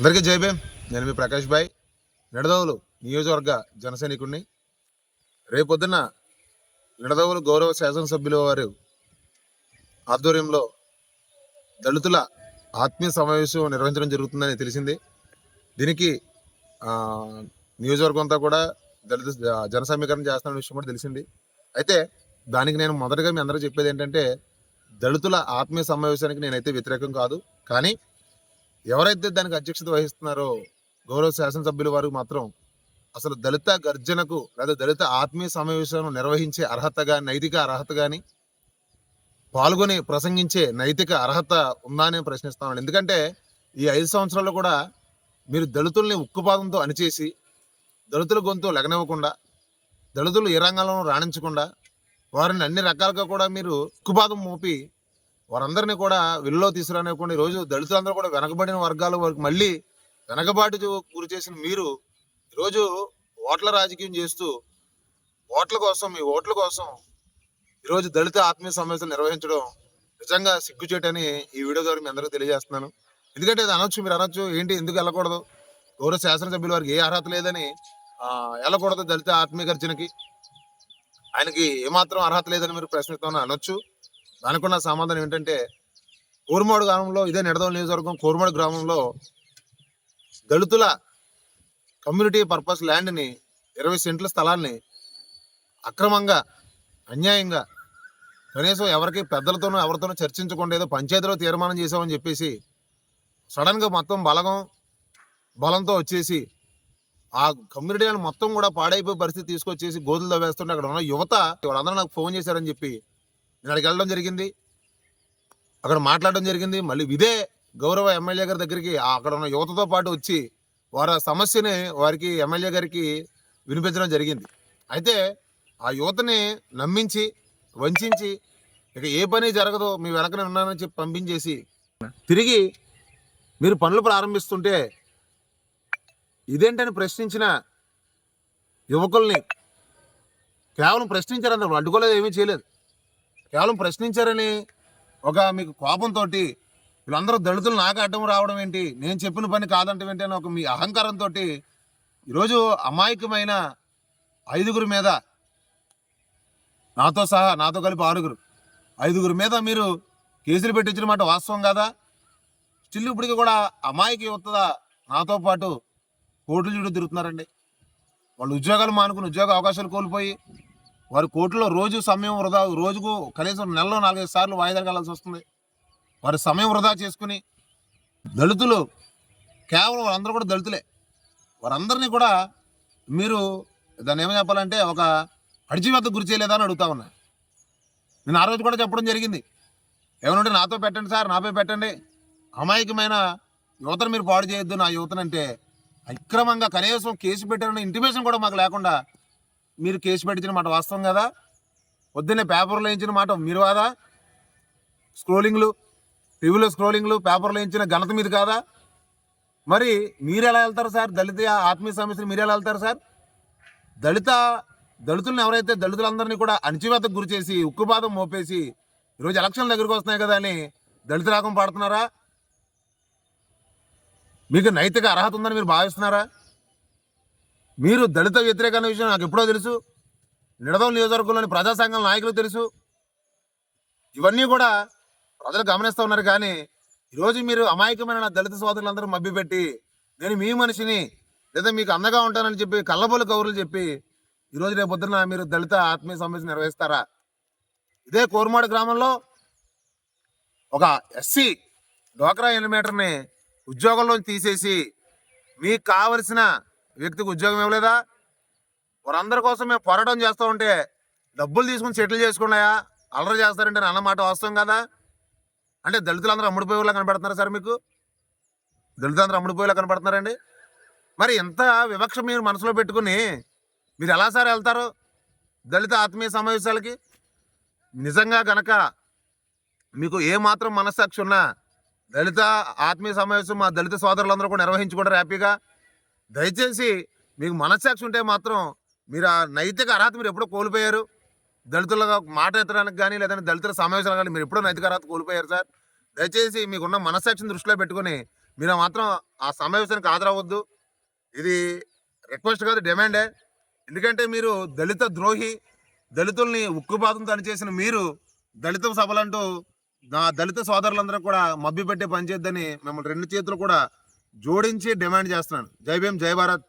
అందరికీ జై భీమ్. నేను మీ ప్రకాష్ భాయ్ నిడదవులు నియోజకవర్గ జనసైనికుడిని రేపొద్దున నిడదవులు గౌరవ శాసనసభ్యుల వారు ఆధ్వర్యంలో దళితుల ఆత్మీయ సమావేశం నిర్వహించడం జరుగుతుందని తెలిసింది. దీనికి నియోజకవర్గం అంతా కూడా దళిత జన సమీకరణ చేస్తున్న విషయం కూడా తెలిసింది. అయితే దానికి నేను మొదటగా మీ అందరూ చెప్పేది ఏంటంటే దళితుల ఆత్మీయ సమావేశానికి నేనైతే వ్యతిరేకం కాదు. కానీ ఎవరైతే దానికి అధ్యక్షత వహిస్తున్నారో గౌరవ శాసనసభ్యుల వారు మాత్రం అసలు దళిత గర్జనకు లేదా దళిత ఆత్మీయ సమావేశం నిర్వహించే అర్హత కానీ నైతిక అర్హత కానీ పాల్గొని ప్రసంగించే నైతిక అర్హత ఉందా అని ప్రశ్నిస్తున్నాను ఎందుకంటే ఈ ఐదు సంవత్సరాల్లో కూడా మీరు దళితుల్ని ఉక్కుపాదంతో అణిచేసి దళితుల గొంతు లగనివ్వకుండా దళితులు ఏ రంగంలోనూ రాణించకుండా వారిని అన్ని రకాలుగా కూడా మీరు ఉక్కుపాదం మోపి వారందరినీ కూడా విల్లో తీసుకురానివ్వకుండా ఈరోజు దళితులందరూ కూడా వెనకబడిన వర్గాల వరకు మళ్ళీ వెనకబాటు గురి చేసిన మీరు ఈరోజు ఓట్ల రాజకీయం చేస్తూ ఓట్ల కోసం మీ ఓట్ల కోసం ఈరోజు దళిత ఆత్మీయ సమావేశాలు నిర్వహించడం నిజంగా సిగ్గుచేటని ఈ వీడియో ద్వారా మీ అందరికీ తెలియజేస్తున్నాను. ఎందుకంటే ఇది అనొచ్చు మీరు అనొచ్చు ఏంటి ఎందుకు వెళ్ళకూడదు? గౌరవ శాసనసభ్యుల వారికి ఏ అర్హత లేదని వెళ్ళకూడదు దళిత ఆత్మీయ గర్జనకి. ఆయనకి ఏమాత్రం అర్హత లేదని మీరు ప్రశ్నిస్తామని అనొచ్చు. దానికున్న సమాధానం ఏంటంటే కోరుమాడు గ్రామంలో ఇదే నిడదవల నియోజకవర్గం కోరుమాడు గ్రామంలో దళితుల కమ్యూనిటీ పర్పస్ ల్యాండ్ని ఇరవై సెంట్ల స్థలాన్ని అక్రమంగా అన్యాయంగా కనీసం ఎవరికి పెద్దలతోనూ ఎవరితోనూ చర్చించకుండా ఏదో పంచాయతీలో తీర్మానం చేసామని చెప్పేసి సడన్గా మొత్తం బలగం బలంతో వచ్చేసి ఆ కమ్యూనిటీలను మొత్తం కూడా పాడైపోయే పరిస్థితి తీసుకొచ్చేసి గోతులు తవ్వేస్తుంటే అక్కడ ఉన్న యువత వాళ్ళందరూ నాకు ఫోన్ చేశారని చెప్పి నేను అక్కడికి వెళ్ళడం జరిగింది. అక్కడ మాట్లాడడం జరిగింది. మళ్ళీ ఇదే గౌరవ ఎమ్మెల్యే గారి దగ్గరికి అక్కడ ఉన్న యువతతో పాటు వచ్చి వారి సమస్యని వారికి ఎమ్మెల్యే గారికి వినిపించడం జరిగింది. అయితే ఆ యువతని నమ్మించి వంచించి ఇక ఏ పని జరగదో మీ వెనకనే ఉన్నానని చెప్పి పంపించేసి తిరిగి మీరు పనులు ప్రారంభిస్తుంటే ఇదేంటని ప్రశ్నించిన యువకుల్ని కేవలం ప్రశ్నించారన్నారు అడ్డుకోలేదు ఏమీ చేయలేదు. కేవలం ప్రశ్నించారని ఒక మీకు కోపంతో వీళ్ళందరూ దళితులు నాకు అడ్డం రావడం ఏంటి? నేను చెప్పిన పని కాదంటే ఏంటి అని ఒక మీ అహంకారంతో ఈరోజు అమాయకమైన ఐదుగురు మీద నాతో సహా నాతో కలిపి ఆరుగురు ఐదుగురు మీద మీరు కేసులు పెట్టించిన మాట వాస్తవం కదా? స్టిల్ ఇప్పటికి కూడా అమాయకి యువత నాతో పాటు కోర్టులు చుట్టూ తిరుగుతున్నారండి. వాళ్ళు ఉద్యోగాలు మానుకుని ఉద్యోగ అవకాశాలు కోల్పోయి వారి కోర్టులో రోజు సమయం వృధా రోజుకు కనీసం నెలలో నాలుగైదు సార్లు వాయిదాలు వెళ్ళాల్సి వస్తుంది. వారి సమయం వృధా చేసుకుని దళితులు కేవలం వారందరూ కూడా దళితులే. వారందరినీ కూడా మీరు దాన్ని ఏమని చెప్పాలంటే ఒక అడిచివేత గురి చేయలేదా అని అడుగుతా ఉన్నా. నేను ఆ రోజు కూడా చెప్పడం జరిగింది. ఏమనంటే నాతో పెట్టండి సార్ నాపై పెట్టండి. అమాయకమైన యువతను మీరు పాడు చేయొద్దు నా యువతనంటే అక్రమంగా కనీసం కేసు పెట్టారన్న ఇంటిమేషన్ కూడా మాకు లేకుండా మీరు కేసు పెట్టించిన మాట వాస్తవం కదా? పొద్దున్నే పేపర్లో వేయించిన మాట మీరు కాదా? స్క్రోలింగ్లు టీవీలో స్క్రోలింగ్లు పేపర్లో వేయించిన ఘనత మీది కాదా? మరి మీరు ఎలా వెళ్తారు సార్? దళిత ఆత్మీయ సమస్యలు మీరు ఎలా వెళ్తారు సార్? దళిత దళితులను ఎవరైతే దళితులందరినీ కూడా అణచివేతకు గురి చేసి ఉక్కుపాదం మోపేసి ఈరోజు ఎలక్షన్ల దగ్గరికి వస్తున్నాయి కదా అని దళిత రాగం పాడుతున్నారా? మీకు నైతిక అర్హత ఉందని మీరు భావిస్తున్నారా? మీరు దళిత వ్యతిరేక విషయం నాకు ఎప్పుడో తెలుసు. నిడదం నియోజకవర్గంలోని ప్రజా సంఘం నాయకులు తెలుసు. ఇవన్నీ కూడా ప్రజలు గమనిస్తూ ఉన్నారు కానీ ఈరోజు మీరు అమాయకమైన నా దళిత సోదరులందరూ మభ్యపెట్టి నేను మీ మనిషిని లేదా మీకు అండగా ఉంటానని చెప్పి కళ్ళబోలు కౌరులు చెప్పి ఈరోజు రేపు పొద్దున మీరు దళిత ఆత్మీయ సమస్య నిర్వహిస్తారా? ఇదే కోరుమాడు గ్రామంలో ఒక ఎస్సీ డోక్రా ఎలిమేటర్ని ఉద్యోగంలోంచి తీసేసి మీకు కావలసిన వ్యక్తికి ఉద్యోగం ఇవ్వలేదా? వారందరి కోసం మేము పోరాటం చేస్తూ ఉంటే డబ్బులు తీసుకుని సెటిల్ చేసుకున్నాయా? అల్లరి చేస్తారంటే నేను అన్నమాట వాస్తవం కదా? అంటే దళితులందరూ అమ్ముడిపోయేలా కనబడుతున్నారు సార్ మీకు? దళితులందరూ అమ్ముడిపోయేలా కనబడుతున్నారండి మరి ఎంత వివక్ష మీరు మనసులో పెట్టుకుని మీరు ఎలా సార్ వెళ్తారు? దళిత ఆత్మీయ సమావేశాలకి? నిజంగా గనక మీకు ఏమాత్రం మనస్సాక్షి ఉన్నా దళిత ఆత్మీయ సమావేశం మా దళిత సోదరులందరూ కూడా నిర్వహించుకుంటారు హ్యాపీగా దయచేసి మీకు మనస్సాక్షి ఉంటే మాత్రం మీరు ఆ నైతిక అర్హత మీరు ఎప్పుడో కోల్పోయారు. దళితులుగా మాట ఎత్తడానికి కానీ లేదంటే దళితుల సమావేశాలు కానీ మీరు ఎప్పుడో నైతిక అర్హత కోల్పోయారు సార్. దయచేసి మీకున్న మనస్సాక్షిని దృష్టిలో పెట్టుకొని మీరు మాత్రం ఆ సమావేశానికి హాజరవ్వద్దు. ఇది రిక్వెస్ట్ కాదు డిమాండే. ఎందుకంటే మీరు దళిత ద్రోహి దళితుల్ని ఉక్కుపాతంతో చేసిన మీరు దళిత సభలంటూ నా దళిత సోదరులందరూ కూడా మబ్బి పెట్టే పనిచేద్దని మిమ్మల్ని రెండు చేతులు కూడా జోడించి డిమాండ్ చేస్తున్నాను. జై భీమ్ జై భారత్.